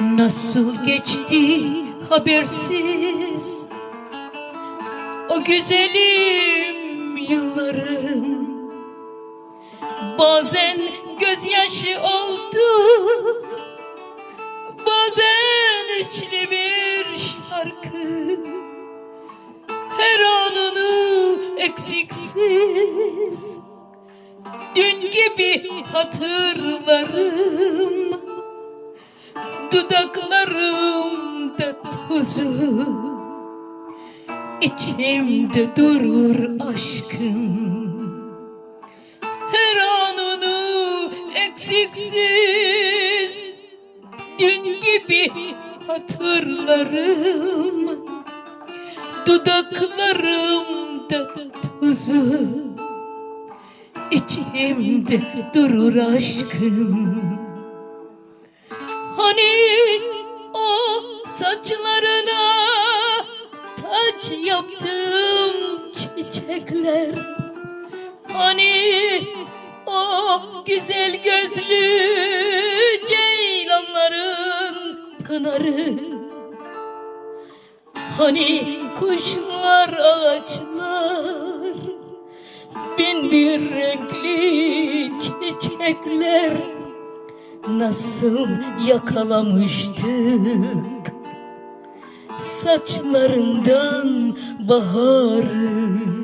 Nasıl geçti habersiz? O güzelim yıllarım. Bazen gözyaşı oldu Bazen içli bir şarkı. Her anını eksiksiz. Dün gibi hatırlarım Dudaklarımda tuzu İçimde durur aşkım. Her anını eksiksiz Dün gibi hatırlarım. Dudaklarımda tuzu İçimde durur aşkım Hani o saçlarına taç yaptım çiçekler? Hani o güzel gözlü ceylanların pınarı? Hani kuşlar ağaçlar bin bir renkli çiçekler Nasıl yakalamıştık? Saçlarından baharı